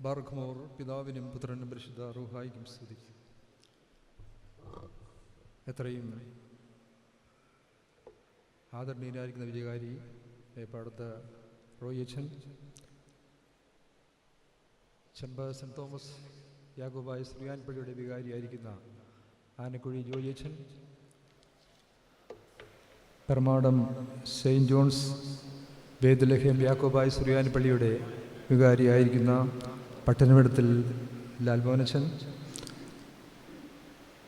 ബാർഖമോർ പിതാവിനും പുത്രനും പരിശുദ്ധ റൂഹായിക്കും സ്തുതി എത്രയും ആദരണീയനായിരിക്കുന്ന വിജയകാരി മേപ്പാടത്ത് റോയച്ചൻ ചെമ്പ സെന്റ് തോമസ് യാഗോബായ ശ്രീയാൻപള്ളിയുടെ വികാരിയായിരിക്കുന്ന ആനക്കുഴി ജോയിച്ചൻ പെർമാടം സെയിന്റ് ജോൺസ് വേദലഹ്യം യാക്കോബായ ശ്രീയാൻപള്ളിയുടെ വികാരിയായിരിക്കുന്ന പട്ടണമിടത്തിൽ ലാൽമോനച്ചൻ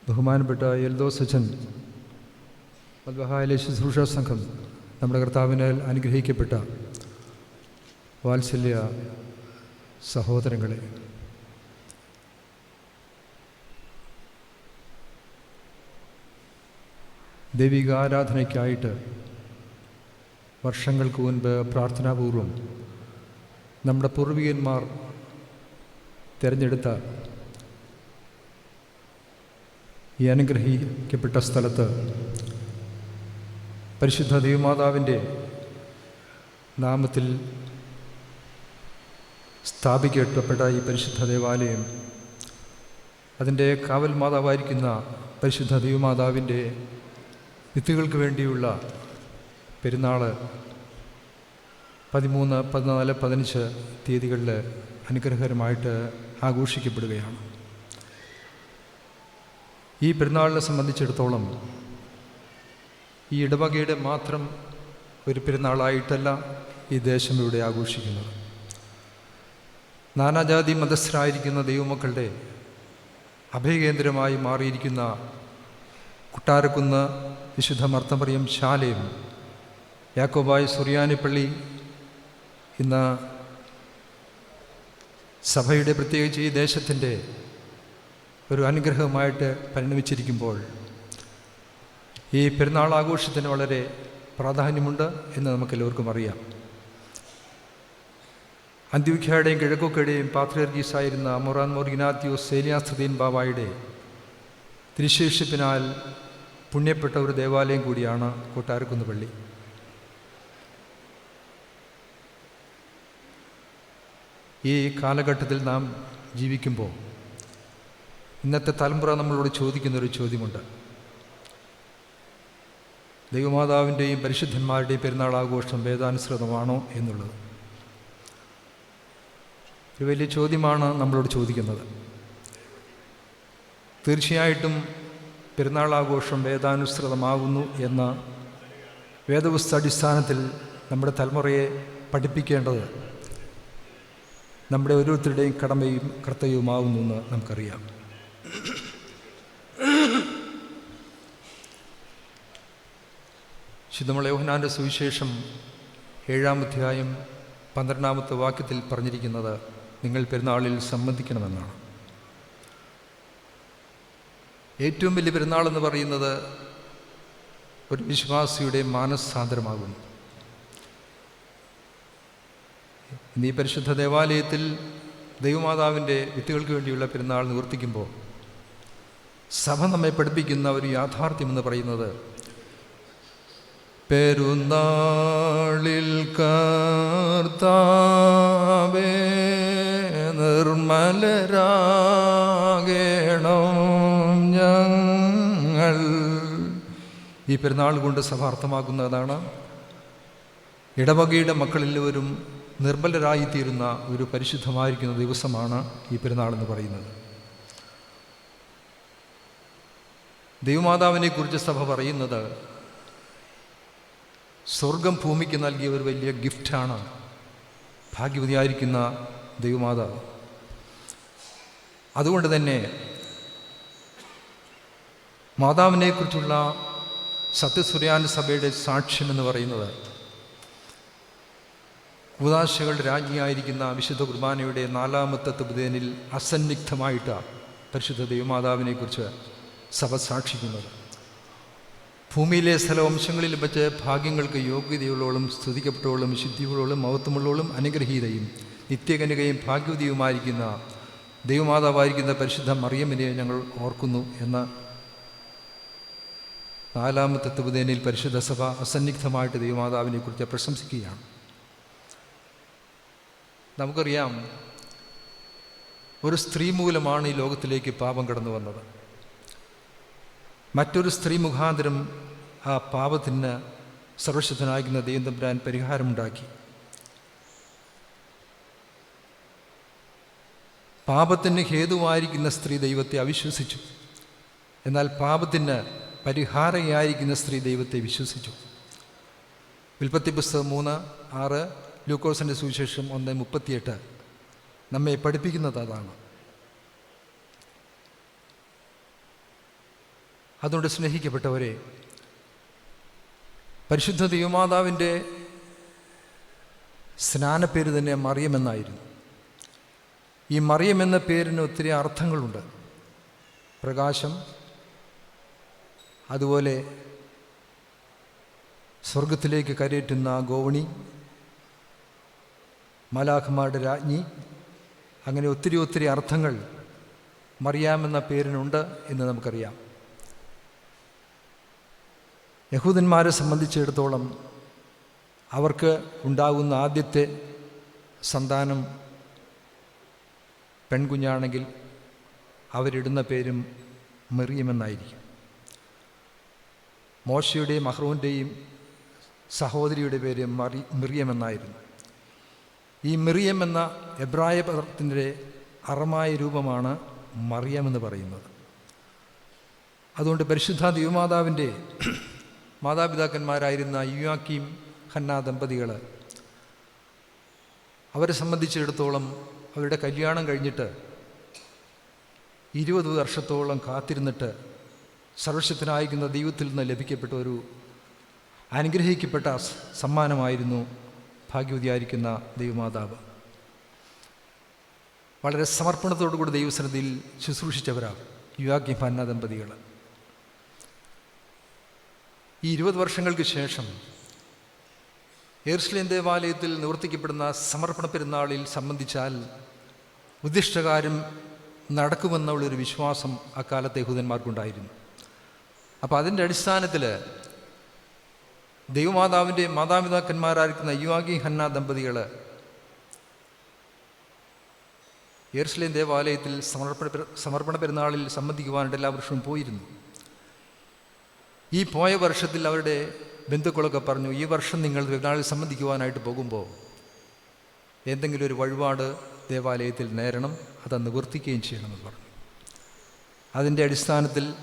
ബഹുമാനപ്പെട്ട എൽദോസച്ചൻ മദ്ബഹായിലെ ശുശ്രൂഷ സംഘം നമ്മുടെ കർത്താവിനാൽ അനുഗ്രഹിക്കപ്പെട്ട വാത്സല്യ സഹോദരങ്ങളെ. ദൈവികാരാധനയ്ക്കായിട്ട് വർഷങ്ങൾക്ക് മുൻപ് പ്രാർത്ഥനാപൂർവം നമ്മുടെ പൂർവികന്മാർ തിരഞ്ഞെടുത്ത ഈ അനുഗ്രഹിക്കപ്പെട്ട സ്ഥലത്ത് പരിശുദ്ധ ദൈവമാതാവിന്റെ നാമത്തിൽ സ്ഥാപിക്കപ്പെട്ട ഈ പരിശുദ്ധ ദേവാലയം അതിന്റെ കാവൽ മാതാവായിരിക്കുന്ന പരിശുദ്ധ ദൈവമാതാവിന്റെ വിത്തുകൾക്ക് വേണ്ടിയുള്ള പെരുന്നാൾ പതിമൂന്ന് പതിനാല് പതിനഞ്ച് തീയതികളിൽ അനുഗ്രഹകരമായിട്ട് ആഘോഷിക്കപ്പെടുകയാണ്. ഈ പെരുന്നാളിനെ സംബന്ധിച്ചിടത്തോളം ഈ ഇടവകയുടെ മാത്രം ഒരു പെരുന്നാളായിട്ടല്ല ഈ ദേശം ഇവിടെ ആഘോഷിക്കുന്നത്. നാനാജാതി മതസ്ഥരായിരിക്കുന്ന ദൈവമക്കളുടെ അഭയകേന്ദ്രമായി മാറിയിരിക്കുന്ന കുട്ടാരക്കുന്ന് വിശുദ്ധ മർത്തമറിയം ശാലയും യാക്കോബായ് സുറിയാനിപ്പള്ളി ഇന്ന് സഭയുടെ പ്രത്യേകിച്ച് ഈ ദേശത്തിന്റെ ഒരു അനുഗ്രഹമായിട്ട് പരിണമിച്ചിരിക്കുമ്പോൾ ഈ പെരുന്നാൾ ആഘോഷത്തിന് വളരെ പ്രാധാന്യമുണ്ട് എന്ന് നമുക്കെല്ലാവർക്കും അറിയാം. അന്ത്യുഖ്യയുടെയും കിഴക്കൊക്കെയുടെയും പാത്രിയർഗീസായിരുന്ന മൊറാൻ മോർഗിനാത്യോസ് സേലിയാസ്തുദീൻ ബാബായുടെ തിരുശേഷിപ്പിനാൽ പുണ്യപ്പെട്ട ഒരു ദേവാലയം കൂടിയാണ് കൊട്ടാരക്കുന്ന് പള്ളി. ഈ കാലഘട്ടത്തിൽ നാം ജീവിക്കുമ്പോൾ ഇന്നത്തെ തലമുറ നമ്മളോട് ചോദിക്കുന്നൊരു ചോദ്യമുണ്ട്. ദൈവമാതാവിന്റെയും പരിശുദ്ധന്മാരുടെയും പെരുന്നാൾ ആഘോഷം വേദാനുസൃതമാണോ എന്നുള്ളത്. ഒരു വലിയ ചോദ്യമാണ് നമ്മളോട് ചോദിക്കുന്നത്. തീർച്ചയായിട്ടും പെരുന്നാൾ ആഘോഷം വേദാനുസൃതമാകുന്നു എന്ന് വേദപുസ്ത അടിസ്ഥാനത്തിൽ നമ്മുടെ തലമുറയെ പഠിപ്പിക്കേണ്ടത് നമ്മുടെ ഓരോരുത്തരുടെയും കടമയും കർത്തവ്യവുമാകുന്നു എന്ന് നമുക്കറിയാം. ശുദ്ധമുള്ള യോഹനാന്റെ സുവിശേഷം ഏഴാം അധ്യായം പന്ത്രണ്ടാമത്തെ വാക്യത്തിൽ പറഞ്ഞിരിക്കുന്നത് നിങ്ങൾ പെരുന്നാളിൽ സംബന്ധിക്കണമെന്നാണ്. ഏറ്റവും വലിയ പെരുന്നാളെന്ന് പറയുന്നത് ഒരു വിശ്വാസിയുടെ മാനസാന്തരമാകുന്നു. ഇന്ന് ഈ പരിശുദ്ധ ദേവാലയത്തിൽ ദൈവമാതാവിന്റെ വിത്തുകൾക്ക് വേണ്ടിയുള്ള പെരുന്നാൾ നിവർത്തിക്കുമ്പോൾ സഭ നമ്മെ പഠിപ്പിക്കുന്ന ഒരു യാഥാർത്ഥ്യമെന്ന് പറയുന്നത് പെരുന്നാളിൽ കർത്താവേ നിർമ്മലരാകേണം ഞങ്ങൾ. ഈ പെരുന്നാൾ കൊണ്ട് സഭ അർത്ഥമാക്കുന്നതാണ് ഇടവകയുടെ മക്കളെല്ലാവരും നിർമ്മലരായിത്തീരുന്ന ഒരു പരിശുദ്ധമായിരിക്കുന്ന ദിവസമാണ് ഈ പെരുന്നാളെന്ന് പറയുന്നത്. ദൈവമാതാവിനെ കുറിച്ച് സഭ പറയുന്നത് സ്വർഗം ഭൂമിക്ക് നൽകിയ ഒരു വലിയ ഗിഫ്റ്റാണ് ഭാഗ്യവതിയായിരിക്കുന്ന ദൈവമാതാവ്. അതുകൊണ്ട് തന്നെ മാതാവിനെക്കുറിച്ചുള്ള സത്യസുര്യാന സഭയുടെ സാക്ഷ്യം എന്ന് പറയുന്നത് ഉദാശകളുടെ രാജ്ഞിയായിരിക്കുന്ന വിശുദ്ധ കുർബാനയുടെ നാലാമത്തെ തുബുദേനിൽ അസന്നിഗ്ധമായിട്ടാണ് പരിശുദ്ധ ദൈവമാതാവിനെക്കുറിച്ച് സഭ സാക്ഷിക്കുന്നത്. ഭൂമിയിലെ സ്ഥലവംശങ്ങളിൽ വെച്ച് ഭാഗ്യങ്ങൾക്ക് യോഗ്യതയുള്ളവളും സ്തുതിക്കപ്പെട്ടവളും ശുദ്ധിയുള്ളവളും മഹത്വമുള്ളവളും അനുഗ്രഹീതയും നിത്യകനികയും ഭാഗ്യവതിയുമായിരിക്കുന്ന ദൈവമാതാവായിരിക്കുന്ന പരിശുദ്ധ മറിയമ്മിനെ ഞങ്ങൾ ഓർക്കുന്നു എന്ന നാലാമത്തെ തുപുതേനിൽ പരിശുദ്ധ സഭ അസന്നിഗ്ധമായിട്ട് ദൈവമാതാവിനെക്കുറിച്ച് പ്രശംസിക്കുകയാണ്. നമുക്കറിയാം ഒരു സ്ത്രീ മൂലമാണ് ഈ ലോകത്തിലേക്ക് പാപം കടന്നു വന്നത്. മറ്റൊരു സ്ത്രീ മുഖാന്തരം ആ പാപത്തിന് സർവശുദ്ധനായിരിക്കുന്ന ദൈവം തമ്പുരാൻ പരിഹാരമുണ്ടാക്കി. പാപത്തിന് ഹേതുവായിരിക്കുന്ന സ്ത്രീ ദൈവത്തെ അവിശ്വസിച്ചു. എന്നാൽ പാപത്തിന് പരിഹാരയായിരിക്കുന്ന സ്ത്രീ ദൈവത്തെ വിശ്വസിച്ചു. വിൽപ്പത്തി പുസ്തകം മൂന്ന് ആറ് ലൂക്കോസിന്റെ സുവിശേഷം ഒന്ന് മുപ്പത്തിയെട്ട്. നമ്മെ പഠിപ്പിക്കുന്നത് അതാണ്. അതുകൊണ്ട് സ്നേഹിക്കപ്പെട്ടവരെ പരിശുദ്ധ ദൈവമാതാവിന്റെ സ്നാനപ്പേര് തന്നെ മറിയമെന്നായിരുന്നു ഈ മറിയം എന്ന പേരിന് ഒത്തിരി അർത്ഥങ്ങളുണ്ട്. പ്രകാശം അതുപോലെ സ്വർഗത്തിലേക്ക് കരയറ്റുന്ന ഗോവണി മലാഖമാരുടെ രാജ്ഞി. അങ്ങനെ ഒത്തിരി ഒത്തിരി അർത്ഥങ്ങൾ മറിയാമെന്ന പേരിനുണ്ട് എന്ന് നമുക്കറിയാം. യഹൂദന്മാരെ സംബന്ധിച്ചിടത്തോളം അവർക്ക് ഉണ്ടാകുന്ന ആദ്യത്തെ സന്താനം പെൺകുഞ്ഞാണെങ്കിൽ അവരിടുന്ന പേരും മെറിയമെന്നായിരിക്കും മോശയുടെയും അഹ്റോന്റെയും സഹോദരിയുടെ പേര് മറി മിറിയമെന്നായിരുന്നു ഈ മിറിയം എന്ന എബ്രായ പദത്തിന്റെ അറമായ രൂപമാണ് മറിയം എന്ന് പറയുന്നത്. അതുകൊണ്ട് പരിശുദ്ധ ദൈവമാതാവിന്റെ മാതാപിതാക്കന്മാരായിരുന്ന യുയാക്കീം ഹന്ന ദമ്പതികൾ അവരെ സംബന്ധിച്ചിടത്തോളം അവരുടെ കല്യാണം കഴിഞ്ഞിട്ട് ഇരുപത് വർഷത്തോളം കാത്തിരുന്നിട്ട് സർവശക്തനായിരിക്കുന്ന ദൈവത്തിൽ നിന്ന് ലഭിക്കപ്പെട്ട ഒരു അനുഗ്രഹിക്കപ്പെട്ട സമ്മാനമായിരുന്നു ഭാഗ്യവതിയായിരിക്കുന്ന ദൈവമാതാവ്. വളരെ സമർപ്പണത്തോടുകൂടി ദൈവസന്നിധിയിൽ ശുശ്രൂഷിച്ചവരാണ് യുവാഗ്യം ഹന്ന ദമ്പതികൾ. ഈ ഇരുപത് വർഷങ്ങൾക്ക് ശേഷം എർസ്ലേം ദേവാലയത്തിൽ നിവർത്തിക്കപ്പെടുന്ന സമർപ്പണ പെരുന്നാളിൽ സംബന്ധിച്ചാൽ ഉദ്ദിഷ്ടകാര്യം നടക്കുമെന്നുള്ളൊരു വിശ്വാസം അക്കാലത്തെ യഹൂദന്മാർക്കുണ്ടായിരുന്നു. അപ്പോൾ അതിന്റെ അടിസ്ഥാനത്തിൽ ദൈവമാതാവിന്റെ മാതാപിതാക്കന്മാരായിരിക്കുന്ന യുവാഗി ഹന്ന ദമ്പതികൾ യെറുസലേം ദേവാലയത്തിൽ സമർപ്പണ സമർപ്പണ പെരുന്നാളിൽ സംബന്ധിക്കുവാനായിട്ട് എല്ലാ വർഷവും പോയിരുന്നു. ഈ പോയ വർഷത്തിൽ അവരുടെ ബന്ധുക്കളൊക്കെ പറഞ്ഞു ഈ വർഷം നിങ്ങൾ പെരുന്നാളിൽ സംബന്ധിക്കുവാനായിട്ട് പോകുമ്പോൾ എന്തെങ്കിലും ഒരു വഴിപാട് ദേവാലയത്തിൽ നേരണം അത് നിവർത്തിക്കുകയും ചെയ്യണമെന്ന് പറഞ്ഞു. അതിന്റെ അടിസ്ഥാനത്തിൽ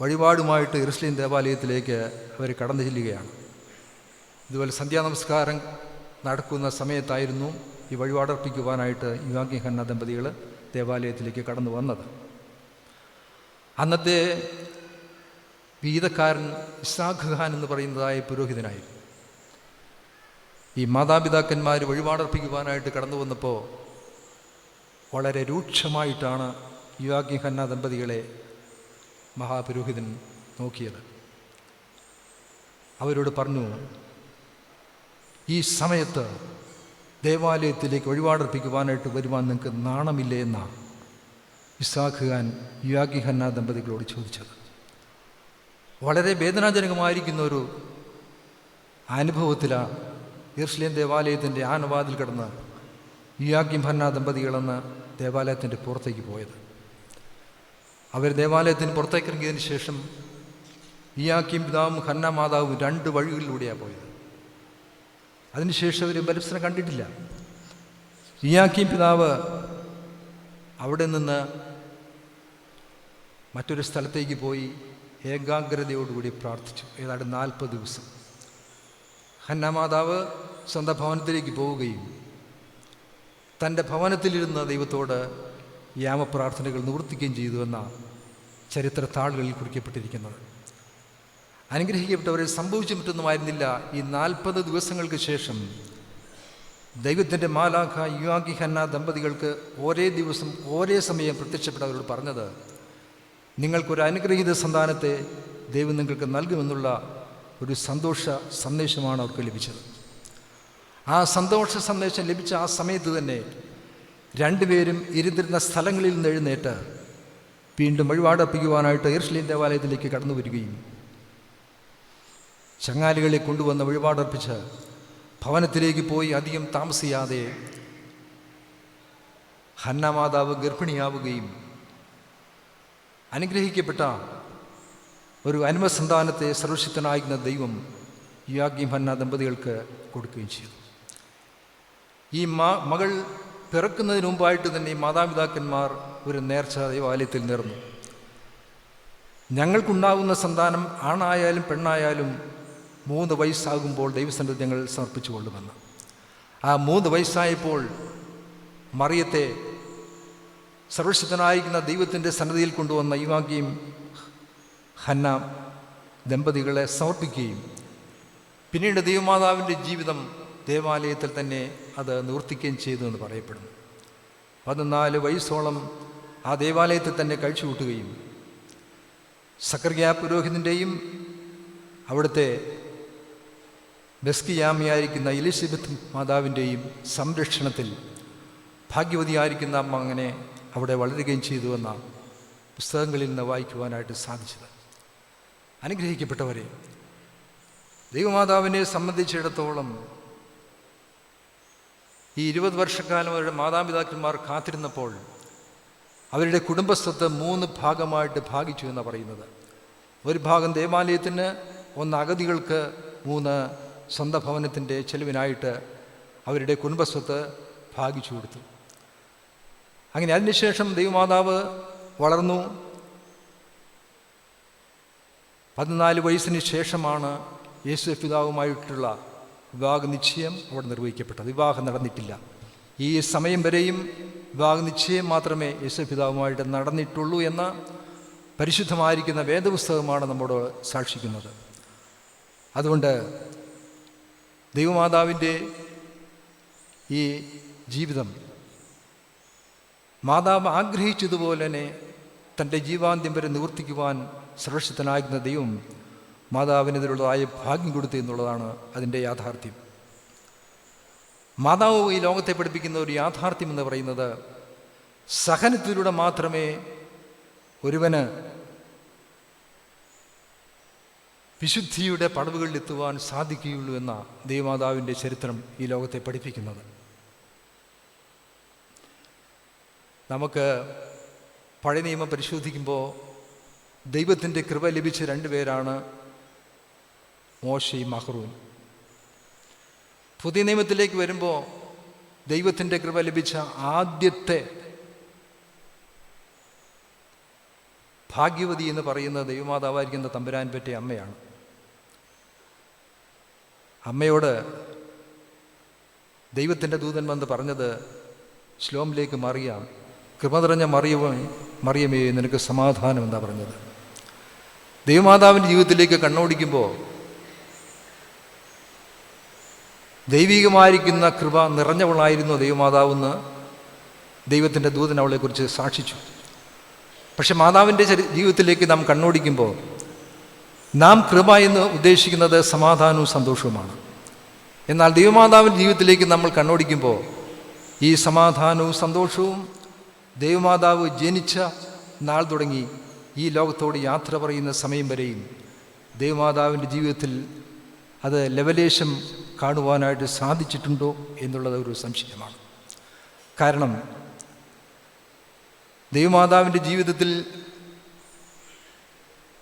വഴിപാടുമായിട്ട് ഇറുസ്ലിം ദേവാലയത്തിലേക്ക് അവർ കടന്നു ചെല്ലുകയാണ്. ഇതുപോലെ സന്ധ്യാനമസ്കാരം നടക്കുന്ന സമയത്തായിരുന്നു ഈ വഴിപാടർപ്പിക്കുവാനായിട്ട് യുവാങ്കി ഖന്ന ദമ്പതികൾ ദേവാലയത്തിലേക്ക് കടന്നു വന്നത്. അന്നത്തെ ഗീതക്കാരൻ ഇസാഖ് ഖാൻ എന്ന് പറയുന്നതായ പുരോഹിതനായിരുന്നു. ഈ മാതാപിതാക്കന്മാർ വഴിപാടർപ്പിക്കുവാനായിട്ട് കടന്നു വന്നപ്പോൾ വളരെ രൂക്ഷമായിട്ടാണ് യുവാഗ്യ ഖന്ന ദമ്പതികളെ മഹാപുരോഹിതൻ നോക്കിയത്. അവരോട് പറഞ്ഞു ഈ സമയത്ത് ദേവാലയത്തിലേക്ക് വഴിപാടർപ്പിക്കുവാനായിട്ട് വരുവാൻ നിങ്ങൾക്ക് നാണമില്ലേ എന്നാണ് ഇസാഖ് ഖാൻ യുവാഗി ഖന്ന ദമ്പതികളോട് ചോദിച്ചത്. വളരെ വേദനാജനകമായിരിക്കുന്ന ഒരു അനുഭവത്തിലാണ് ഈർഷ്ലേം ദേവാലയത്തിന്റെ ആനവാതിൽ കിടന്ന് യുയാഗ്യം ഭന്ന ദമ്പതികളെന്ന് ദേവാലയത്തിന്റെ പുറത്തേക്ക് പോയത്. അവർ ദേവാലയത്തിന് പുറത്തേക്ക് ഇറങ്ങിയതിന് ശേഷം ഇയാക്കിയും പിതാവും ഹന്ന മാതാവും രണ്ട് വഴികളിലൂടെയാണ് പോയത്. അതിനുശേഷം അവർ പരസ്പരം കണ്ടിട്ടില്ല. ഇയാക്കിയും പിതാവ് അവിടെ നിന്ന് മറ്റൊരു സ്ഥലത്തേക്ക് പോയി ഏകാഗ്രതയോടുകൂടി പ്രാർത്ഥിച്ചു. ഏതാണ്ട് നാൽപ്പത് ദിവസം. ഹന്ന മാതാവ് സ്വന്തം ഭവനത്തിലേക്ക് പോവുകയും തന്റെ ഭവനത്തിലിരുന്ന ദൈവത്തോട് യാമപ്രാർത്ഥനകൾ നിവർത്തിക്കുകയും ചെയ്തു എന്ന ചരിത്ര താളുകളിൽ കുറിക്കപ്പെട്ടിരിക്കുന്നത്. അനുഗ്രഹിക്കപ്പെട്ടവരെ സംഭവിച്ചു മറ്റൊന്നുമായിരുന്നില്ല ഈ നാൽപ്പത് ദിവസങ്ങൾക്ക് ശേഷം ദൈവത്തിന്റെ മാലാഖ യുവാഗി ഹന്ന ദമ്പതികൾക്ക് ഒരേ ദിവസം ഒരേ സമയം പ്രത്യക്ഷപ്പെട്ടവരോട് പറഞ്ഞത് നിങ്ങൾക്കൊരു അനുഗ്രഹീത സന്താനത്തെ ദൈവം നിങ്ങൾക്ക് നൽകുമെന്നുള്ള ഒരു സന്തോഷ സന്ദേശമാണ് അവർക്ക് ലഭിച്ചത്. ആ സന്തോഷ സന്ദേശം ലഭിച്ച ആ സമയത്ത് തന്നെ രണ്ടുപേരും ഇരുന്നിരുന്ന സ്ഥലങ്ങളിൽ നിന്ന് എഴുന്നേറ്റ് വീണ്ടും വഴിപാടർപ്പിക്കുവാനായിട്ട് എർഷ്ലീൻ ദേവാലയത്തിലേക്ക് കടന്നു വരികയും ചങ്ങാലികളെ കൊണ്ടുവന്ന് വഴിപാടർപ്പിച്ച് ഭവനത്തിലേക്ക് പോയി അധികം താമസിയാതെ ഹന്ന മാതാവ് ഗർഭിണിയാവുകയും അനുഗ്രഹിക്കപ്പെട്ട ഒരു അന്മസന്താനത്തെ സർവശക്തനായിരുന്ന ദൈവം യാഗ്യം ഹന്ന ദമ്പതികൾക്ക് കൊടുക്കുകയും ചെയ്തു. ഈ മകൾ പിറക്കുന്നതിന് മുമ്പായിട്ട് തന്നെ മാതാപിതാക്കന്മാർ ഒരു നേർച്ച ദൈവാലയത്തിൽ നേർന്നു. ഞങ്ങൾക്കുണ്ടാകുന്ന സന്താനം ആണായാലും പെണ്ണായാലും മൂന്ന് വയസ്സാകുമ്പോൾ ദൈവസന്നിധി ഞങ്ങൾ സമർപ്പിച്ചു കൊള്ളുമെന്ന് ആ മൂന്ന് വയസ്സായപ്പോൾ മറിയത്തെ സർവശക്തനായിരിക്കുന്ന ദൈവത്തിന്റെ സന്നദ്ധിയിൽ കൊണ്ടുവന്ന ഈവാക്കിയും ഹന്ന ദമ്പതികളെ സമർപ്പിക്കുകയും പിന്നീട് ദൈവമാതാവിന്റെ ജീവിതം ദേവാലയത്തിൽ തന്നെ അത് നിവർത്തിക്കുകയും ചെയ്തു എന്ന് പറയപ്പെടുന്നു. പതിനാല് വയസ്സോളം ആ ദേവാലയത്തിൽ തന്നെ കഴിച്ചു കൂട്ടുകയും സക്കർഗ്യ പുരോഹിതന്റെയും അവിടുത്തെ ബെസ്കിയാമിയായിരിക്കുന്ന എലിസബത്ത് മാതാവിന്റെയും സംരക്ഷണത്തിൽ ഭാഗ്യവതിയായിരിക്കുന്ന അമ്മ അങ്ങനെ അവിടെ വളരുകയും ചെയ്തു എന്ന പുസ്തകങ്ങളിൽ നിന്ന് വായിക്കുവാനായിട്ട് സാധിച്ചത്. അനുഗ്രഹിക്കപ്പെട്ടവരെ ദൈവമാതാവിനെ സംബന്ധിച്ചിടത്തോളം ഈ ഇരുപത് വർഷക്കാലം അവരുടെ മാതാപിതാക്കന്മാർ കാത്തിരുന്നപ്പോൾ അവരുടെ കുടുംബസ്വത്ത് മൂന്ന് ഭാഗമായിട്ട് ഭാഗിച്ചു എന്നാണ് പറയുന്നത്. ഒരു ഭാഗം ദേവാലയത്തിന് ഒന്ന് അഗതികൾക്ക് മൂന്ന് സ്വന്തം ഭവനത്തിന്റെ ചെലവിനായിട്ട് അവരുടെ കുടുംബസ്വത്ത് ഭാഗിച്ചു കൊടുത്തു. അങ്ങനെ അതിനുശേഷം ദൈവമാതാവ് വളർന്നു. പതിനാല് വയസ്സിന് ശേഷമാണ് യേശു പിതാവുമായിട്ടുള്ള വിവാഹ നിശ്ചയം അവിടെ നിർവഹിക്കപ്പെട്ടത്. വിവാഹം നടന്നിട്ടില്ല. ഈ സമയം വരെയും വിവാഹ നിശ്ചയം മാത്രമേ യേശു പിതാവുമായിട്ട് നടന്നിട്ടുള്ളൂ എന്ന പരിശുദ്ധമായിരിക്കുന്ന വേദപുസ്തകമാണ് നമ്മോട് സാക്ഷിക്കുന്നത്. അതുകൊണ്ട് ദൈവമാതാവിന്റെ ഈ ജീവിതം. മാതാവ് ആഗ്രഹിച്ചതുപോലെ തന്നെ തന്റെ ജീവാന്ത്യം വരെ നിവർത്തിക്കുവാൻ സുരക്ഷിതനായിരുന്ന ദൈവം മാതാവിനെതിരുള്ളതായ ഭാഗ്യം കൊടുത്തു എന്നുള്ളതാണ് അതിന്റെ യാഥാർത്ഥ്യം. മാതാവ് ഈ ലോകത്തെ പഠിപ്പിക്കുന്ന ഒരു യാഥാർത്ഥ്യം എന്ന് പറയുന്നത് സഹനത്തിലൂടെ മാത്രമേ ഒരുവന് വിശുദ്ധിയുടെ പടവുകളിൽ എത്തുവാൻ സാധിക്കുകയുള്ളൂ എന്ന ദൈവമാതാവിന്റെ ചരിത്രം ഈ ലോകത്തെ പഠിപ്പിക്കുന്നത്. നമുക്ക് പഴയ നിയമം പരിശോധിക്കുമ്പോൾ ദൈവത്തിന്റെ കൃപ ലഭിച്ച രണ്ടുപേരാണ് മോശയും മഹ്റൂൻ പുതിയ നിയമത്തിലേക്ക് വരുമ്പോൾ ദൈവത്തിന്റെ കൃപ ലഭിച്ച ആദ്യത്തെ ഭാഗ്യവതി എന്ന് പറയുന്ന ദൈവമാതാവായിരിക്കുന്ന തമ്പുരാൻ പറ്റിയ അമ്മയാണ്. അമ്മയോട് ദൈവത്തിന്റെ ദൂതൻ വന്ന് പറഞ്ഞത് ശ്ലോമിലേക്ക് മറിയാം കൃപ നിറഞ്ഞ മറിയമേ മറിയമേ നിനക്ക് സമാധാനം എന്താ പറഞ്ഞത്? ദൈവമാതാവിന്റെ ജീവിതത്തിലേക്ക് കണ്ണോടിക്കുമ്പോൾ ദൈവികമായിരിക്കുന്ന കൃപ നിറഞ്ഞവളായിരുന്നു ദൈവമാതാവെന്ന് ദൈവത്തിന്റെ ദൂതൻ അവളെക്കുറിച്ച് സാക്ഷിച്ചു. പക്ഷെ മാതാവിന്റെ ജീവിതത്തിലേക്ക് നാം കണ്ണോടിക്കുമ്പോൾ നാം കൃപ എന്ന് ഉദ്ദേശിക്കുന്നത് സമാധാനവും സന്തോഷവുമാണ്. എന്നാൽ ദൈവമാതാവിന്റെ ജീവിതത്തിലേക്ക് നമ്മൾ കണ്ണോടിക്കുമ്പോൾ ഈ സമാധാനവും സന്തോഷവും ദൈവമാതാവ് ജനിച്ച നാൾ തുടങ്ങി ഈ ലോകത്തോട് യാത്ര പറയുന്ന സമയം വരെയും ദൈവമാതാവിന്റെ ജീവിതത്തിൽ അത് ലവലേശം കാണുവാനായിട്ട് സാധിച്ചിട്ടുണ്ടോ എന്നുള്ളത് ഒരു സംശയമാണ്. കാരണം ദൈവമാതാവിന്റെ ജീവിതത്തിൽ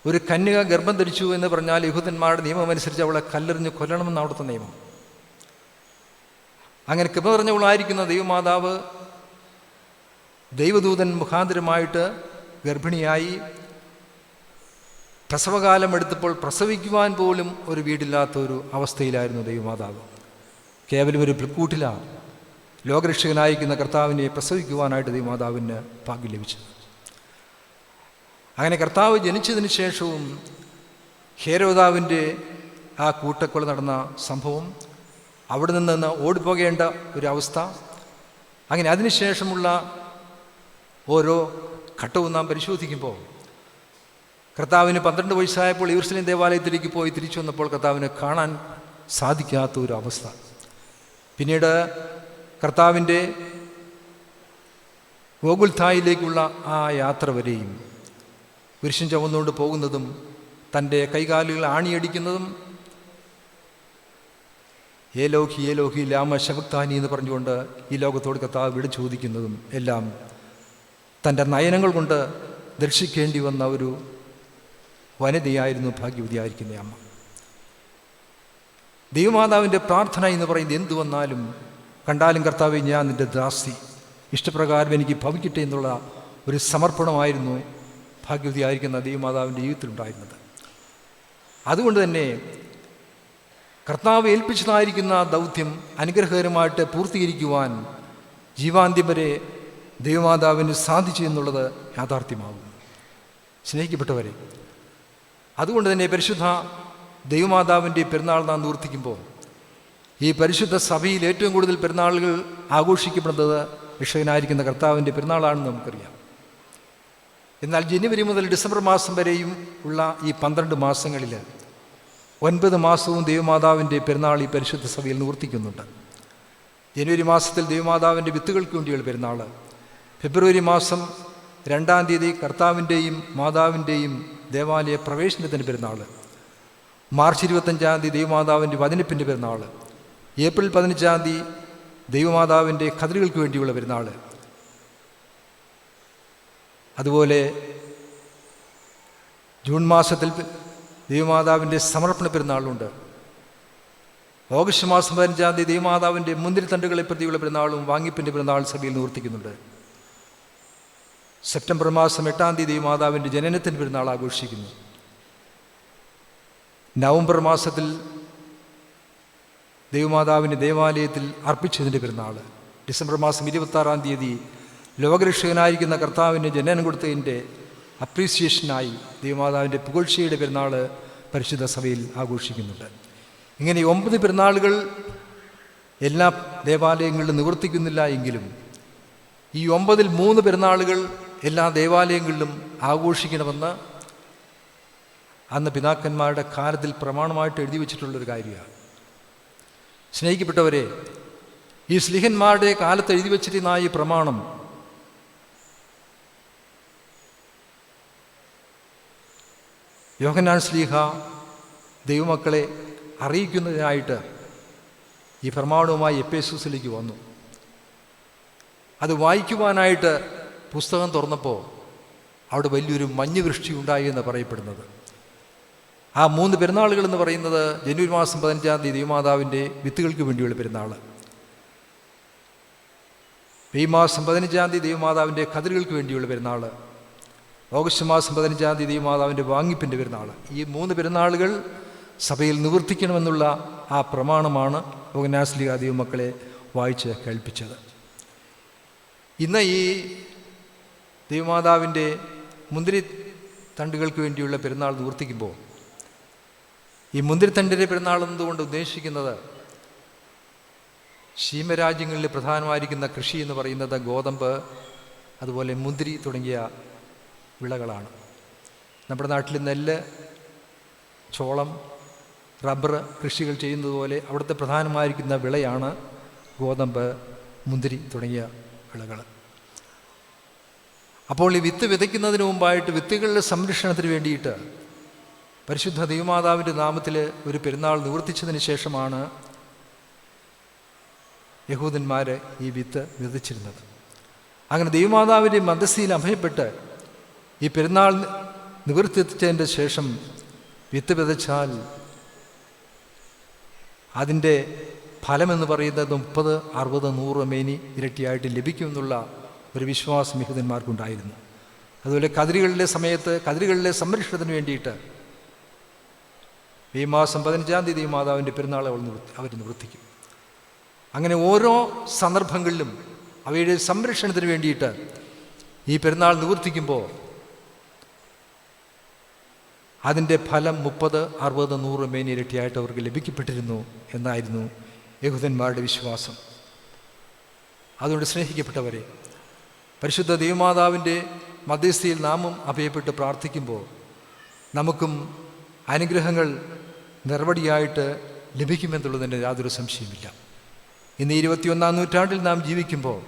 ഒരു കന്യക ഗർഭം ധരിച്ചു എന്ന് പറഞ്ഞാൽ യഹൂദന്മാരുടെ നിയമം അനുസരിച്ച് അവളെ കല്ലെറിഞ്ഞ് കൊല്ലണമെന്ന് അവിടുത്തെ നിയമം. അങ്ങനെ കൃപ നിറഞ്ഞവളായിരിക്കുന്ന ദൈവമാതാവ് ദൈവദൂതൻ മുഖാന്തരമായിട്ട് ഗർഭിണിയായി പ്രസവകാലം എടുത്തപ്പോൾ പ്രസവിക്കുവാൻ പോലും ഒരു വീടില്ലാത്ത ഒരു അവസ്ഥയിലായിരുന്നു ദൈവമാതാവ്. കേവലം ഒരു പുൽക്കൂട്ടിലാണ് ലോകരക്ഷകനായിരിക്കുന്ന കർത്താവിനെ പ്രസവിക്കുവാനായിട്ട് ദൈവമാതാവിന് ഭാഗ്യം ലഭിച്ചത്. അങ്ങനെ കർത്താവ് ജനിച്ചതിന് ശേഷവും ഹേരോദാവിന്റെ ആ കൂട്ടക്കൊല നടന്ന സംഭവം അവിടെ നിന്ന് ഓടിപ്പോകേണ്ട ഒരു അവസ്ഥ അങ്ങനെ അതിനുശേഷമുള്ള ഓരോ ഘട്ടവും നാം പരിശോധിക്കുമ്പോൾ കർത്താവിന് പന്ത്രണ്ട് വയസ്സായപ്പോൾ യൂർസലേം ദേവാലയത്തിലേക്ക് പോയി തിരിച്ചു വന്നപ്പോൾ കർത്താവിന് കാണാൻ സാധിക്കാത്ത ഒരു അവസ്ഥ. പിന്നീട് കർത്താവിന്റെ ഗോകുൽഥായിലേക്കുള്ള ആ യാത്ര വരെയും പുരുഷൻ ചുമന്നുകൊണ്ട് പോകുന്നതും തന്റെ കൈകാലുകൾ ആണിയടിക്കുന്നതും. ഏ ലോഹി ഏ ലോഹി ലാമ ശബക്താനി എന്ന് പറഞ്ഞുകൊണ്ട് ഈ ലോകത്തോട് കത്താവ് വിട ചോദിക്കുന്നതും എല്ലാം തന്റെ നയനങ്ങൾ കൊണ്ട് ദർശിക്കേണ്ടി വന്ന ഒരു വനിതയായിരുന്നു ഭാഗ്യവതിയായിരിക്കുന്ന അമ്മ. ദൈവമാതാവിന്റെ പ്രാർത്ഥന എന്ന് പറയുന്നത് എന്തു വന്നാലും കണ്ടാലും കർത്താവ് ഞാൻ നിന്റെ ദാസ്തി ഇഷ്ടപ്രകാരം എനിക്ക് ഭവിക്കട്ടെ എന്നുള്ള ഒരു സമർപ്പണമായിരുന്നു ഭാഗ്യവതിയായിരിക്കുന്ന ദൈവമാതാവിന്റെ ജീവിതത്തിലുണ്ടായിരുന്നത്. അതുകൊണ്ട് തന്നെ കർത്താവ് ഏൽപ്പിച്ചതായിരിക്കുന്ന ദൗത്യം അനുഗ്രഹകരമായിട്ട് പൂർത്തീകരിക്കുവാൻ ജീവാന്ത്യം വരെ ദൈവമാതാവിന് സാധിച്ചു എന്നുള്ളത് യാഥാർത്ഥ്യമാകും സ്നേഹിക്കപ്പെട്ടവരെ അതുകൊണ്ട് തന്നെ പരിശുദ്ധ ദൈവമാതാവിന്റെ പെരുന്നാൾ നാം നിവർത്തിക്കുമ്പോൾ ഈ പരിശുദ്ധ സഭയിൽ ഏറ്റവും കൂടുതൽ പെരുന്നാളുകൾ ആഘോഷിക്കപ്പെടുന്നത് രക്ഷകനായിരിക്കുന്ന കർത്താവിന്റെ പെരുന്നാളാണെന്ന് നമുക്കറിയാം. എന്നാൽ ജനുവരി മുതൽ ഡിസംബർ മാസം വരെയും ഉള്ള ഈ പന്ത്രണ്ട് മാസങ്ങളിൽ ഒൻപത് മാസവും ദൈവമാതാവിന്റെ പെരുന്നാൾ ഈ പരിശുദ്ധ സഭയിൽ നിവർത്തിക്കുന്നുണ്ട്. ജനുവരി മാസത്തിൽ ദൈവമാതാവിന്റെ വിത്തുകൾക്ക് വേണ്ടിയുള്ള പെരുന്നാൾ. ഫെബ്രുവരി മാസം രണ്ടാം തീയതി കർത്താവിന്റെയും മാതാവിന്റെയും ദേവാലയ പ്രവേശനത്തിന്റെ പെരുന്നാൾ. മാർച്ച് ഇരുപത്തഞ്ചാം തീയതി ദൈവമാതാവിന്റെ വതിനിപ്പിന്റെ പെരുന്നാൾ. ഏപ്രിൽ പതിനഞ്ചാം തീയതി ദൈവമാതാവിന്റെ കതിരുകൾക്ക് വേണ്ടിയുള്ള പെരുന്നാൾ. അതുപോലെ ജൂൺ മാസത്തിൽ ദൈവമാതാവിന്റെ സമർപ്പണ പെരുന്നാളുണ്ട്. ഓഗസ്റ്റ് മാസം പതിനഞ്ചാം തീയതി ദൈവമാതാവിന്റെ മുന്തിരിത്തണ്ടുകളെ പ്രതിയുള്ള പെരുന്നാളും വാങ്ങിപ്പിന്റെ പെരുന്നാൾ സഭയിൽ നിവർത്തിക്കുന്നുണ്ട്. സെപ്റ്റംബർ മാസം എട്ടാം തീയതി ദൈവമാതാവിന്റെ ജനനത്തിന്റെ പെരുന്നാൾ ആഘോഷിക്കുന്നു. നവംബർ മാസത്തിൽ ദൈവമാതാവിന്റെ ദേവാലയത്തിൽ അർപ്പിച്ചതിന്റെ പെരുന്നാൾ. ഡിസംബർ മാസം ഇരുപത്താറാം തീയതി ലോകരക്ഷകനായിരിക്കുന്ന കർത്താവിന്റെ ജനനം കൊടുത്തതിന്റെ അപ്രീസിയേഷനായി ദൈവമാതാവിന്റെ പുകഴ്ചയുടെ പെരുന്നാൾ പരിശുദ്ധ സഭയിൽ ആഘോഷിക്കുന്നുണ്ട്. ഇങ്ങനെ ഒമ്പത് പെരുന്നാളുകൾ എല്ലാ ദേവാലയങ്ങളിലും നിവർത്തിക്കുന്നില്ല എങ്കിലും ഈ ഒമ്പതിൽ മൂന്ന് പെരുന്നാളുകൾ എല്ലാ ദേവാലയങ്ങളിലും ആഘോഷിക്കണമെന്ന് അന്ന് പിതാക്കന്മാരുടെ കാലത്തിൽ പ്രമാണമായിട്ട് എഴുതി വച്ചിട്ടുള്ളൊരു കാര്യമാണ്. സ്നേഹിക്കപ്പെട്ടവരെ ഈ സ്ലിഹന്മാരുടെ കാലത്ത് എഴുതി വച്ചിരുന്ന ഈ പ്രമാണം യോഹനാൻ സ്ലീഹ ദൈവമക്കളെ അറിയിക്കുന്നതിനായിട്ട് ഈ പ്രമാണവുമായി എപ്പേസൂസിലേക്ക് വന്നു. അത് വായിക്കുവാനായിട്ട് പുസ്തകം തുറന്നപ്പോൾ അവിടെ വലിയൊരു മഞ്ഞ് വൃഷ്ടി ഉണ്ടായി എന്ന് പറയപ്പെടുന്നത്. ആ മൂന്ന് പെരുന്നാളുകൾ എന്ന് പറയുന്നത് ജനുവരി മാസം പതിനഞ്ചാം തീയതി ദൈവമാതാവിന്റെ വിത്തുകൾക്ക് വേണ്ടിയുള്ള പെരുന്നാൾ. മെയ് മാസം പതിനഞ്ചാം തീയതി ദൈവമാതാവിന്റെ കതിരുകൾക്ക് വേണ്ടിയുള്ള പെരുന്നാൾ. ഓഗസ്റ്റ് മാസം പതിനഞ്ചാം തീയതി മാതാവിന്റെ വാങ്ങിപ്പിന്റെ പെരുന്നാൾ. ഈ മൂന്ന് പെരുന്നാളുകൾ സഭയിൽ നിവർത്തിക്കണമെന്നുള്ള ആ പ്രമാണമാണ് ഓഗനാസ്ലിക ദൈവമക്കളെ വായിച്ച് കേൾപ്പിച്ചത്. ഇന്ന് ഈ ദൈവമാതാവിന്റെ മുന്തിരി തണ്ടുകൾക്ക് വേണ്ടിയുള്ള പെരുന്നാൾ നിവർത്തിക്കുമ്പോൾ ഈ മുന്തിരിത്തണ്ടിന്റെ പെരുന്നാൾ എന്നതുകൊണ്ട് ഉദ്ദേശിക്കുന്നത്? ശീമരാജ്യങ്ങളിൽ പ്രധാനമായിരിക്കുന്ന കൃഷി എന്ന് പറയുന്നത് ഗോതമ്പ് അതുപോലെ മുന്തിരി തുടങ്ങിയ വിളകളാണ്. നമ്മുടെ നാട്ടിൽ നെല്ല് ചോളം റബ്ബർ കൃഷികൾ ചെയ്യുന്നത് പോലെ അവിടുത്തെ പ്രധാനമായിരിക്കുന്ന വിളയാണ് ഗോതമ്പ് മുന്തിരി തുടങ്ങിയ വിളകൾ. അപ്പോൾ ഈ വിത്ത് വിതയ്ക്കുന്നതിന് മുമ്പായിട്ട് വിത്തുകളുടെ സംരക്ഷണത്തിന് വേണ്ടിയിട്ട് പരിശുദ്ധ ദൈവമാതാവിന്റെ നാമത്തിൽ ഒരു പെരുന്നാൾ നിവർത്തിച്ചതിന് ശേഷമാണ് യഹൂദന്മാർ ഈ വിത്ത് വിതച്ചിരുന്നത്. അങ്ങനെ ദൈവമാതാവിന്റെ മധ്യസ്ഥയിൽ അഭയപ്പെട്ട് ഈ പെരുന്നാൾ നിവർത്തിച്ചതിന്റെ ശേഷം വിത്ത് വിതച്ചാൽ അതിന്റെ ഫലമെന്ന് പറയുന്നത് മുപ്പത് അറുപത് നൂറ് മേനി ഇരട്ടിയായിട്ട് ലഭിക്കുമെന്നുള്ള ഒരു വിശ്വാസം യഹൂദന്മാർക്കുണ്ടായിരുന്നു അതുപോലെ കതിരുകളിലെ സമയത്ത് കതിരുകളിലെ സംരക്ഷണത്തിന് വേണ്ടിയിട്ട് ഈ മാസം പതിനഞ്ചാം തീയതി മാതാവിന്റെ പെരുന്നാൾ അവൾ നിവൃത്തി അവർ നിവർത്തിക്കും അങ്ങനെ ഓരോ സന്ദർഭങ്ങളിലും അവയുടെ സംരക്ഷണത്തിന് വേണ്ടിയിട്ട് ഈ പെരുന്നാൾ നിവർത്തിക്കുമ്പോൾ അതിന്റെ ഫലം മുപ്പത് അറുപത് നൂറ് മേനിരട്ടിയായിട്ട് അവർക്ക് ലഭിക്കപ്പെട്ടിരുന്നു എന്നായിരുന്നു യഹൂദന്മാരുടെ വിശ്വാസം. അതുകൊണ്ട് സ്നേഹിക്കപ്പെട്ടവരെ പരിശുദ്ധ ദൈവമാതാവിന്റെ മധ്യസ്ഥയിൽ നാമും അഭയപ്പെട്ട് പ്രാർത്ഥിക്കുമ്പോൾ നമുക്കും അനുഗ്രഹങ്ങൾ നിറവടിയായിട്ട് ലഭിക്കുമെന്നുള്ളതിന്റെ യാതൊരു സംശയമില്ല ഇന്ന് ഇരുപത്തിയൊന്നാം നൂറ്റാണ്ടിൽ നാം ജീവിക്കുമ്പോൾ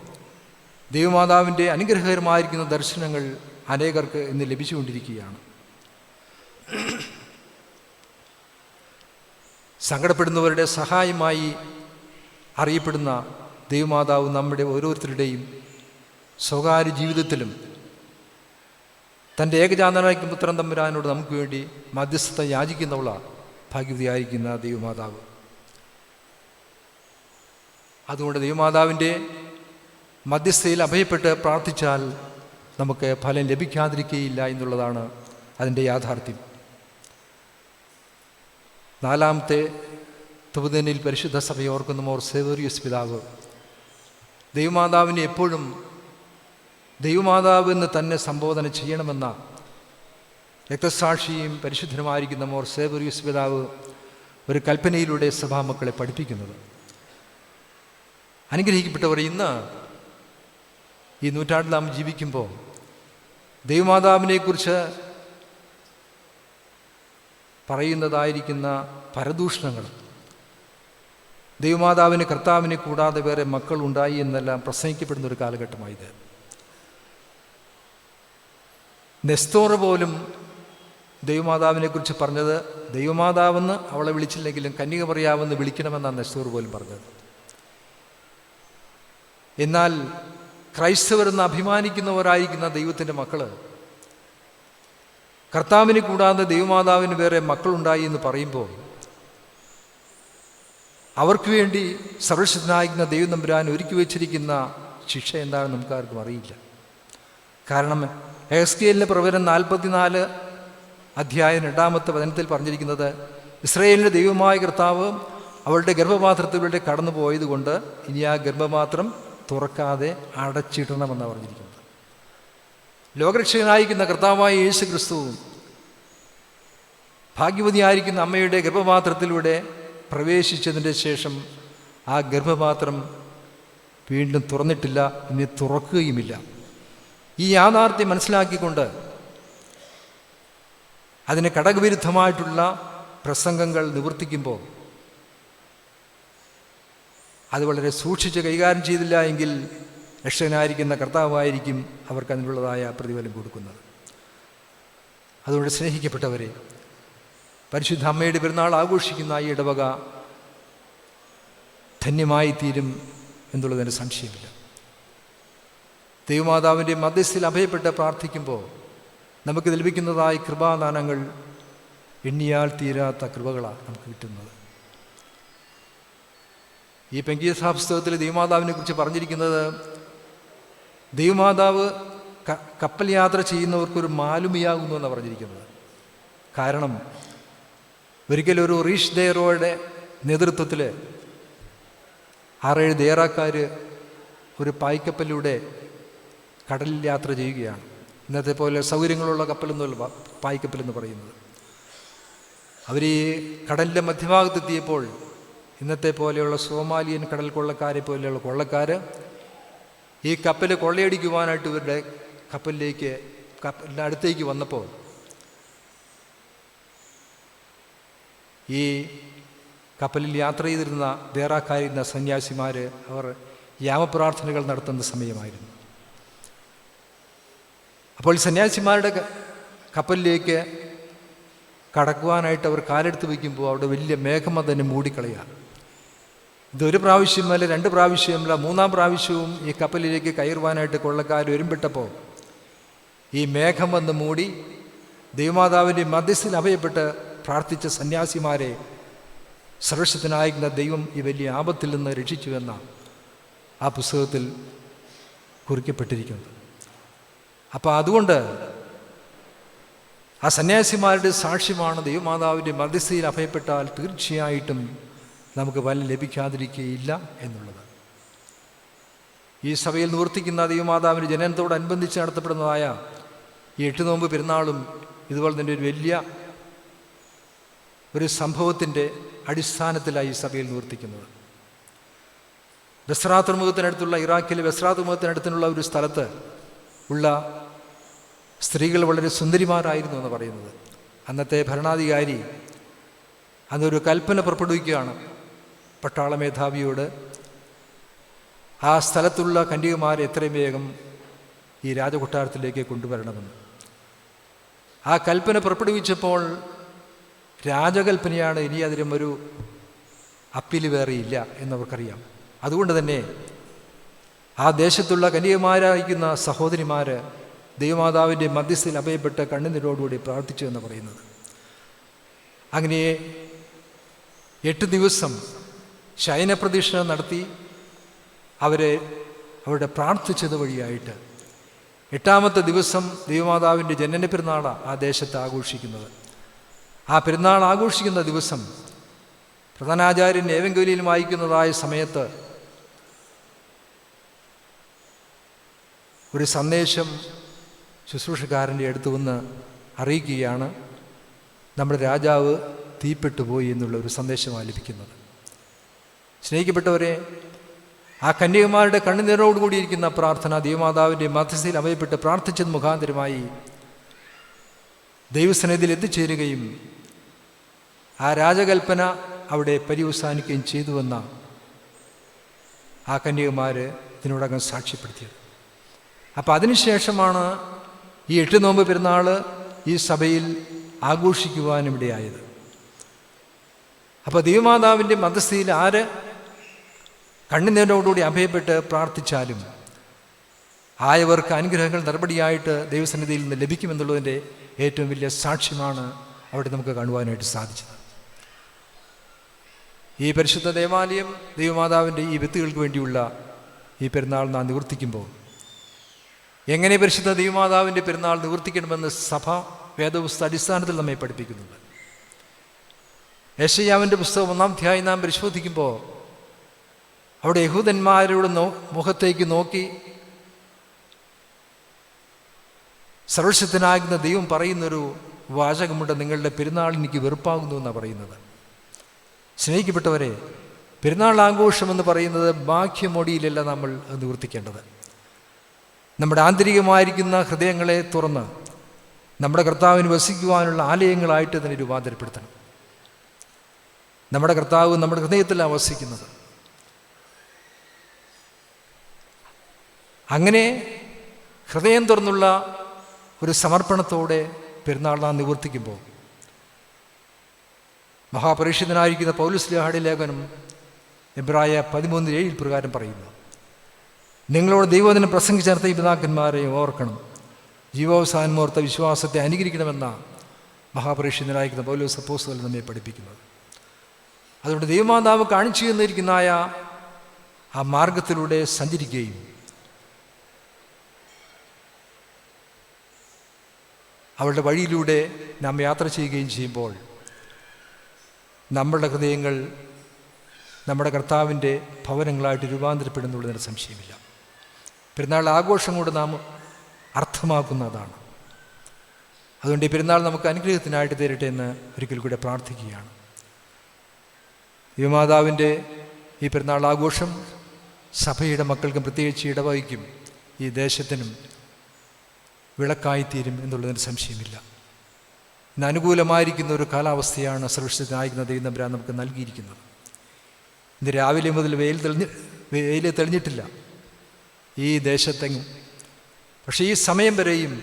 ദൈവമാതാവിന്റെ അനുഗ്രഹകരമായിരിക്കുന്ന ദർശനങ്ങൾ അനേകർക്ക് ഇന്ന് ലഭിച്ചുകൊണ്ടിരിക്കുകയാണ്. സങ്കടപ്പെടുന്നവരുടെ സഹായമായി അറിയപ്പെടുന്ന ദൈവമാതാവ് നമ്മുടെ ഓരോരുത്തരുടെയും സ്വകാര്യ ജീവിതത്തിലും തന്റെ ഏകജാതനായിരിക്കും പുത്രൻ തമ്പുരാനോട് നമുക്ക് വേണ്ടി മധ്യസ്ഥത യാചിക്കുന്നവള ഭാഗ്യവതിയായിരിക്കുന്ന ദൈവമാതാവ്. അതുകൊണ്ട് ദൈവമാതാവിന്റെ മധ്യസ്ഥയിൽ അഭയപ്പെട്ട് പ്രാർത്ഥിച്ചാൽ നമുക്ക് ഫലം ലഭിക്കാതിരിക്കുകയില്ല എന്നുള്ളതാണ് അതിന്റെ യാഥാർത്ഥ്യം. നാലാമത്തെ തുപതനിൽ പരിശുദ്ധ സഭയെ ഓർക്കുന്ന മോർ സേവറിയസ് പിതാവ്. ദൈവമാതാവിനെ എപ്പോഴും ദൈവമാതാവ് എന്ന് തന്നെ സംബോധന ചെയ്യണമെന്ന രക്തസാക്ഷിയും പരിശുദ്ധനുമായിരിക്കുന്ന മോർ സേവറിയസ് പിതാവ് ഒരു കൽപ്പനയിലൂടെ സഭാമക്കളെ പഠിപ്പിക്കുന്നത്. അനുഗ്രഹിക്കപ്പെട്ടവർ ഇന്ന് ഈ നൂറ്റാണ്ടിൽ നാം ജീവിക്കുമ്പോൾ ദൈവമാതാവിനെക്കുറിച്ച് പറയുന്നതായിരിക്കുന്ന പരദൂഷണങ്ങൾ. ദൈവമാതാവിന് കർത്താവിനെ കൂടാതെ വേറെ മക്കൾ ഉണ്ടായി എന്നെല്ലാം പ്രസംഗിക്കപ്പെടുന്ന ഒരു കാലഘട്ടമായത് നെസ്തോർ പോലും ദൈവമാതാവിനെക്കുറിച്ച് പറഞ്ഞത് ദൈവമാതാവെന്ന് അവളെ വിളിച്ചില്ലെങ്കിലും കന്യക പറയാമെന്ന് വിളിക്കണമെന്നാണ് നെസ്തോർ പോലും പറഞ്ഞത്. എന്നാൽ ക്രൈസ്തവരെന്ന് അഭിമാനിക്കുന്നവരായിരിക്കുന്ന ദൈവത്തിന്റെ മക്കൾ കർത്താവിനെ കൂടാതെ ദൈവമാതാവിന് വേറെ മക്കളുണ്ടായി എന്ന് പറയുമ്പോൾ അവർക്ക് വേണ്ടി സർവശക്തനായിരിക്കുന്ന ദൈവം നമ്പുരാൻ ഒരുക്കി വെച്ചിരിക്കുന്ന ശിക്ഷ എന്താണെന്ന് നമുക്കാർക്കും അറിയില്ല. കാരണം എസ് കെ എല്ലിന്റെ പ്രവചനം നാൽപ്പത്തിനാല് അധ്യായം രണ്ടാമത്തെ വചനത്തിൽ പറഞ്ഞിരിക്കുന്നത് ഇസ്രയേലിന്റെ ദൈവമായ കർത്താവ് അവളുടെ ഗർഭപാത്രത്തിലൂടെ കടന്നു പോയതുകൊണ്ട് ഇനി ആ ഗർഭപാത്രം തുറക്കാതെ അടച്ചിടണമെന്നാണ് പറഞ്ഞിരിക്കുന്നത്. ലോകരക്ഷകനായിരിക്കുന്ന കർത്താവായ യേശു ക്രിസ്തു ഭാഗ്യവതിയായിരിക്കുന്ന അമ്മയുടെ ഗർഭപാത്രത്തിലൂടെ പ്രവേശിച്ചതിന്റെ ശേഷം ആ ഗർഭപാത്രം വീണ്ടും തുറന്നിട്ടില്ല ഇനി തുറക്കുകയുമില്ല. ഈ യാഥാർത്ഥ്യം മനസ്സിലാക്കിക്കൊണ്ട് അതിന് കടകവിരുദ്ധമായിട്ടുള്ള പ്രസംഗങ്ങൾ നിവർത്തിക്കുമ്പോൾ അത് വളരെ സൂക്ഷിച്ച് കൈകാര്യം ചെയ്തില്ല എങ്കിൽ രക്ഷകനായിരിക്കുന്ന കർത്താവായിരിക്കും അവർക്ക് അതിനുള്ളതായ പ്രതിഫലം കൊടുക്കുന്നത്. അതുകൊണ്ട് സ്നേഹിക്കപ്പെട്ടവരെ പരിശുദ്ധ അമ്മയുടെ പെരുന്നാൾ ആഘോഷിക്കുന്ന ഈ ഇടവക ധന്യമായി തീരും എന്നുള്ളതിന് സംശയമില്ല. ദൈവമാതാവിന്റെ മധ്യസ്ഥയിൽ അഭയപ്പെട്ട് പ്രാർത്ഥിക്കുമ്പോൾ നമുക്ക് ലഭിക്കുന്നതായ കൃപാദാനങ്ങൾ എണ്ണിയാൽ തീരാത്ത കൃപകളാണ് നമുക്ക് കിട്ടുന്നത്. ഈ പെങ്കീസാ പുസ്തകത്തിൽ ദൈവമാതാവിനെ കുറിച്ച് പറഞ്ഞിരിക്കുന്നത് ദൈവമാതാവ് കപ്പൽ യാത്ര ചെയ്യുന്നവർക്കൊരു മാലുമിയാകുന്നു എന്നാണ് പറഞ്ഞിരിക്കുന്നത്. കാരണം ഒരിക്കലൊരു റീഷ് ദേറോയുടെ നേതൃത്വത്തിൽ ആറേഴ് ദേറാക്കാർ ഒരു പായ്ക്കപ്പലിലൂടെ കടലിൽ യാത്ര ചെയ്യുകയാണ്. ഇന്നത്തെ പോലെ സൗകര്യങ്ങളുള്ള കപ്പലൊന്നുമല്ല പായ്ക്കപ്പലെന്ന് പറയുന്നത്. അവർ ഈ കടലിന്റെ മധ്യഭാഗത്തെത്തിയപ്പോൾ ഇന്നത്തെ പോലെയുള്ള സോമാലിയൻ കടൽ കൊള്ളക്കാരെ പോലെയുള്ള കൊള്ളക്കാർ ഈ കപ്പൽ കൊള്ളയടിക്കുവാനായിട്ട് ഇവരുടെ കപ്പലിലേക്ക് കപ്പലിന്റെ അടുത്തേക്ക് വന്നപ്പോൾ ഈ കപ്പലിൽ യാത്ര ചെയ്തിരുന്ന ദേറാക്കാരിരുന്ന സന്യാസിമാർ അവർ യാമപ്രാർത്ഥനകൾ നടത്തുന്ന സമയമായിരുന്നു. അപ്പോൾ സന്യാസിമാരുടെ കപ്പലിലേക്ക് കടക്കുവാനായിട്ട് അവർ കാലെടുത്ത് വയ്ക്കുമ്പോൾ അവിടെ വലിയ മേഘം അതിനെ മൂടിക്കളയുക ഇതൊരു പ്രാവശ്യമല്ല രണ്ട് പ്രാവശ്യമല്ല മൂന്നാം പ്രാവശ്യവും ഈ കപ്പലിലേക്ക് കയറുവാനായിട്ട് കൊള്ളക്കാർ ഒരുമ്പിട്ടപ്പോൾ ഈ മേഘം വന്ന് മൂടി ദൈവമാതാവിന്റെ മധ്യസ്ഥിൽ അഭയപ്പെട്ട് പ്രാർത്ഥിച്ച സന്യാസിമാരെ സർവശത്തിനായിരുന്ന ദൈവം ഈ വലിയ ആപത്തിൽ നിന്ന് രക്ഷിച്ചുവെന്ന ആ പുസ്തകത്തിൽ കുറിക്കപ്പെട്ടിരിക്കുന്നത് അപ്പോൾ അതുകൊണ്ട് ആ സന്യാസിമാരുടെ സാക്ഷ്യമാണ് ദൈവമാതാവിന്റെ മധ്യസ്ഥയിൽ അഭയപ്പെട്ടാൽ തീർച്ചയായിട്ടും നമുക്ക് ഫലം ലഭിക്കാതിരിക്കുകയില്ല എന്നുള്ളത്. ഈ സഭയിൽ നിവർത്തിക്കുന്ന ദൈവമാതാവിന്റെ ജനനത്തോടനുബന്ധിച്ച് നടത്തപ്പെടുന്നതായ ഈ എട്ട് നോമ്പ് പെരുന്നാളും ഇതുപോലെ തന്നെ ഒരു വലിയ ഒരു സംഭവത്തിന്റെ അടിസ്ഥാനത്തിലായി ഈ സഭയിൽ നിവർത്തിക്കുന്നത്. ബസ്രാ തുറമുഖത്തിനടുത്തുള്ള ഇറാഖിലെ ബസ്രാ തുറമുഖത്തിനടുത്തുള്ള ഒരു സ്ഥലത്ത് ഉള്ള സ്ത്രീകൾ വളരെ സുന്ദരിമാരായിരുന്നു എന്ന് പറയുന്നത്. അന്നത്തെ ഭരണാധികാരി അന്നൊരു കൽപ്പന പുറപ്പെടുവിക്കുകയാണ്. പട്ടാള മേധാവിയോട് ആ സ്ഥലത്തുള്ള കന്യകുമാരെ എത്രയും വേഗം ഈ രാജകൊട്ടാരത്തിലേക്ക് കൊണ്ടുവരണമെന്ന്. ആ കൽപ്പന പുറപ്പെടുവിച്ചപ്പോൾ രാജകൽപ്പനയാണ് ഇനി അതിനും ഒരു അപ്പീൽ വേറെയില്ല എന്നവർക്കറിയാം. അതുകൊണ്ട് തന്നെ ആ ദേശത്തുള്ള കന്യകമാരായിരിക്കുന്ന സഹോദരിമാർ ദൈവമാതാവിന്റെ മധ്യസ്ഥയിൽ അഭയപ്പെട്ട് കണ്ണുനീരോടുകൂടി പ്രാർത്ഥിച്ചു എന്ന് പറയുന്നത്. അങ്ങനെ എട്ട് ദിവസം ശയനപ്രദക്ഷിണം നടത്തി അവരെ അവരുടെ പ്രാർത്ഥിച്ചത് വഴിയായിട്ട് എട്ടാമത്തെ ദിവസം ദൈവമാതാവിന്റെ ജനന പെരുന്നാളാണ് ആ ദേശത്ത് ആഘോഷിക്കുന്നത്. ആ പെരുന്നാൾ ആഘോഷിക്കുന്ന ദിവസം പ്രധാനാചാര്യൻ ഏവെങ്കിലും വായിക്കുന്നതായ സമയത്ത് ഒരു സന്ദേശം ശുശ്രൂഷക്കാരന്റെ അടുത്ത് വന്ന് അറിയിക്കുകയാണ് നമ്മുടെ രാജാവ് തീപ്പെട്ടു പോയി എന്നുള്ള ഒരു സന്ദേശമാണ് ലഭിക്കുന്നത്. സ്നേഹിക്കപ്പെട്ടവരെ ആ കന്യകമാരുടെ കണ്ണുനീരോടുകൂടിയിരിക്കുന്ന പ്രാർത്ഥന ദൈവമാതാവിന്റെ മധ്യസ്ഥയിൽ അവയപ്പെട്ട് പ്രാർത്ഥിച്ചത് മുഖാന്തരമായി ദൈവസന്നിധിയിൽ എത്തിച്ചേരുകയും ആ രാജകൽപ്പന അവിടെ പര്യവസാനിക്കുകയും ചെയ്തുവെന്ന ആ കന്യകമാർ ഇതിനോടകം സാക്ഷ്യപ്പെടുത്തിയത്. അപ്പോൾ അതിനുശേഷമാണ് ഈ എട്ട് നോമ്പ് പെരുന്നാൾ ഈ സഭയിൽ ആഘോഷിക്കുവാനിവിടെയായത് അപ്പോൾ ദൈവമാതാവിന്റെ മധ്യസ്ഥയിൽ ആര് കണ്ണുനീരോടുകൂടി അഭയപ്പെട്ട് പ്രാർത്ഥിച്ചാലും ആയവർക്ക് അനുഗ്രഹങ്ങൾ നടപടിയായിട്ട് ദൈവസന്നിധിയിൽ നിന്ന് ലഭിക്കുമെന്നുള്ളതിന്റെ ഏറ്റവും വലിയ സാക്ഷ്യമാണ് അവിടെ നമുക്ക് കാണുവാനായിട്ട് സാധിച്ചത്. ഈ പരിശുദ്ധ ദേവാലയം ദൈവമാതാവിന്റെ ഈ വ്യക്തികൾക്ക് വേണ്ടിയുള്ള ഈ പെരുന്നാൾ നാം നിവർത്തിക്കുമ്പോൾ എങ്ങനെ പരിശുദ്ധ ദൈവമാതാവിന്റെ പെരുന്നാൾ നിവർത്തിക്കണമെന്ന് സഭ വേദപുസ്തക അടിസ്ഥാനത്തിൽ നമ്മെ പഠിപ്പിക്കുന്നുണ്ട്. യശയ്യാവിന്റെ പുസ്തകം ഒന്നാം ധ്യായം നാം പരിശോധിക്കുമ്പോൾ അവിടെ യഹൂദന്മാരുടെ നോ മുഖത്തേക്ക് നോക്കി. സർവശക്തനാകുന്ന ദൈവം പറയുന്നൊരു വാചകമുണ്ട് നിങ്ങളുടെ പെരുന്നാൾ എനിക്ക് വെറുപ്പാകുന്നു എന്നാണ് പറയുന്നത്. സ്നേഹിക്കപ്പെട്ടവരെ പെരുന്നാൾ ആഘോഷമെന്ന് പറയുന്നത് ബാഹ്യമൊടിയിലല്ല നമ്മൾ നിവർത്തിക്കേണ്ടത്. നമ്മുടെ ആന്തരികമായിരിക്കുന്ന ഹൃദയങ്ങളെ തുറന്ന് നമ്മുടെ കർത്താവിന് വസിക്കുവാനുള്ള ആലയങ്ങളായിട്ട് അതിനെ രൂപാന്തരപ്പെടുത്തണം. നമ്മുടെ കർത്താവ് നമ്മുടെ ഹൃദയത്തിലാണ് വസിക്കുന്നത്. അങ്ങനെ ഹൃദയം തുറന്നുള്ള ഒരു സമർപ്പണത്തോടെ പെരുന്നാൾ നാം നിവർത്തിക്കുമ്പോൾ മഹാപരീക്ഷിതനായിരിക്കുന്ന പൗലുസ്ലിഹാടി ലേഖനം എബ്രായ പതിമൂന്ന് ഏഴിൽ പ്രകാരം പറയുന്നു. നിങ്ങളോട് ദൈവദിനം പ്രസംഗിച്ചേർത്ത പിതാക്കന്മാരെയും ഓർക്കണം. ജീവാവസാനമോർത്ത വിശ്വാസത്തെ അനുകരിക്കണമെന്ന മഹാപരീക്ഷിതനായിരിക്കുന്ന പൗലോസ് അപ്പോസ്തലൻ നമ്മെ പഠിപ്പിക്കുന്നത്. അതുകൊണ്ട് ദൈവമാതാവ് കാണിച്ചു തന്നിരിക്കുന്നതായ ആ മാർഗത്തിലൂടെ സഞ്ചരിക്കുകയും അവളുടെ വഴിയിലൂടെ നാം യാത്ര ചെയ്യുകയും ചെയ്യുമ്പോൾ നമ്മളുടെ ഹൃദയങ്ങൾ നമ്മുടെ കർത്താവിന്റെ ഭവനങ്ങളായിട്ട് രൂപാന്തരപ്പെടുന്നുള്ളതിന് സംശയമില്ല. പെരുന്നാൾ ആഘോഷം കൊണ്ട് നാം അർത്ഥമാക്കുന്നതാണ്. അതുകൊണ്ട് ഈ പെരുന്നാൾ നമുക്ക് അനുഗ്രഹത്തിനായിട്ട് തരട്ടെ എന്ന് ഒരിക്കൽ കൂടെ പ്രാർത്ഥിക്കുകയാണ്. യുവമാതാവിന്റെ ഈ പെരുന്നാൾ ആഘോഷം സഭയുടെ മക്കൾക്കും പ്രത്യേകിച്ച് ഇടവഹിക്കും ഈ ദേശത്തിനും വിളക്കായിത്തീരും എന്നുള്ളതിന് സംശയമില്ല. ഇന്ന് അനുകൂലമായിരിക്കുന്ന ഒരു കാലാവസ്ഥയാണ് സുരക്ഷിതനായിരിക്കുന്ന ദൈവം തമ്പുരാൻ നമുക്ക് നൽകിയിരിക്കുന്നത്. ഇന്ന് രാവിലെ മുതൽ വെയിൽ തെളിഞ്ഞ് വെയിൽ തെളിഞ്ഞിട്ടില്ല. ഈ ദേശത്തെങ്ങും. പക്ഷേ ഈ സമയം വരെയും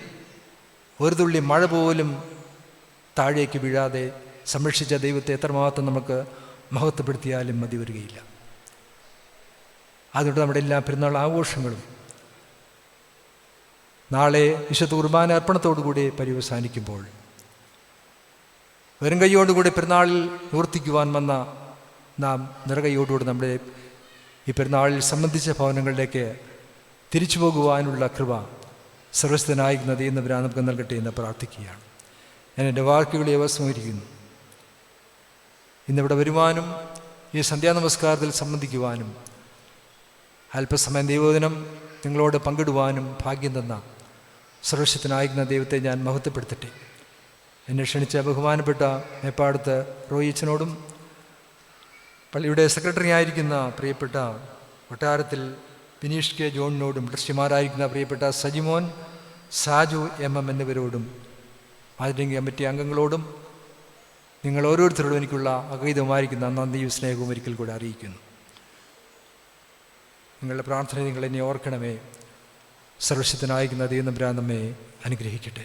ഒരു തുള്ളി മഴ പോലും താഴേക്ക് വീഴാതെ സംരക്ഷിച്ച ദൈവത്തെ എത്രമാത്രം നമുക്ക് മഹത്വപ്പെടുത്തിയാലും മതി വരികയില്ല. അതുകൊണ്ട് നമ്മുടെ എല്ലാ പെരുന്നാൾ ആഘോഷങ്ങളും നാളെ വിശുദ്ധ കുർബാന അർപ്പണത്തോടുകൂടി പര്യവസാനിക്കുമ്പോൾ വെറും കൈയോടുകൂടി പെരുന്നാളിൽ നിവർത്തിക്കുവാൻ വന്ന നാം നിറകൈയോടുകൂടി നമ്മുടെ ഈ പെരുന്നാളിൽ സംബന്ധിച്ച ഭവനങ്ങളിലേക്ക് തിരിച്ചു പോകുവാനുള്ള കൃപ സർവസ്ഥനായിരിക്കുന്ന എന്ന് നമുക്ക് നൽകട്ടെ എന്ന് പ്രാർത്ഥിക്കുകയാണ്. ഞാൻ എന്റെ വാക്കുകളെ അവസരമായിരിക്കുന്നു ഇന്നിവിടെ വരുവാനും ഈ സന്ധ്യാ നമസ്കാരത്തിൽ സംബന്ധിക്കുവാനും അല്പസമയം ദൈവദിനം നിങ്ങളോട് പങ്കിടുവാനും ഭാഗ്യം തന്ന സർവശക്തനായിരിക്കുന്ന ദൈവത്തെ ഞാൻ മഹത്വപ്പെടുത്തട്ടെ. എന്നെ ക്ഷണിച്ച ബഹുമാനപ്പെട്ട മേപ്പാടത്ത് റോയിച്ചനോടും പള്ളിയുടെ സെക്രട്ടറി ആയിരിക്കുന്ന പ്രിയപ്പെട്ട കൊട്ടാരത്തിൽ ബിനീഷ് കെ ജോണിനോടും ട്രസ്റ്റിമാരായിരിക്കുന്ന പ്രിയപ്പെട്ട സജിമോൻ സാജു എം എം എന്നിവരോടും മാതിരിംഗ് കമ്മിറ്റി അംഗങ്ങളോടും നിങ്ങൾ ഓരോരുത്തരോടും എനിക്കുള്ള അഗൈതമായിരിക്കുന്ന നന്ദിയും സ്നേഹവും ഒരിക്കൽ കൂടെ അറിയിക്കുന്നു. നിങ്ങളുടെ പ്രാർത്ഥന നിങ്ങൾ എന്നെ ഓർക്കണമേ. സർവശക്തനായിരിക്കുന്ന ദൈവം നമ്മെ അനുഗ്രഹിക്കട്ടെ.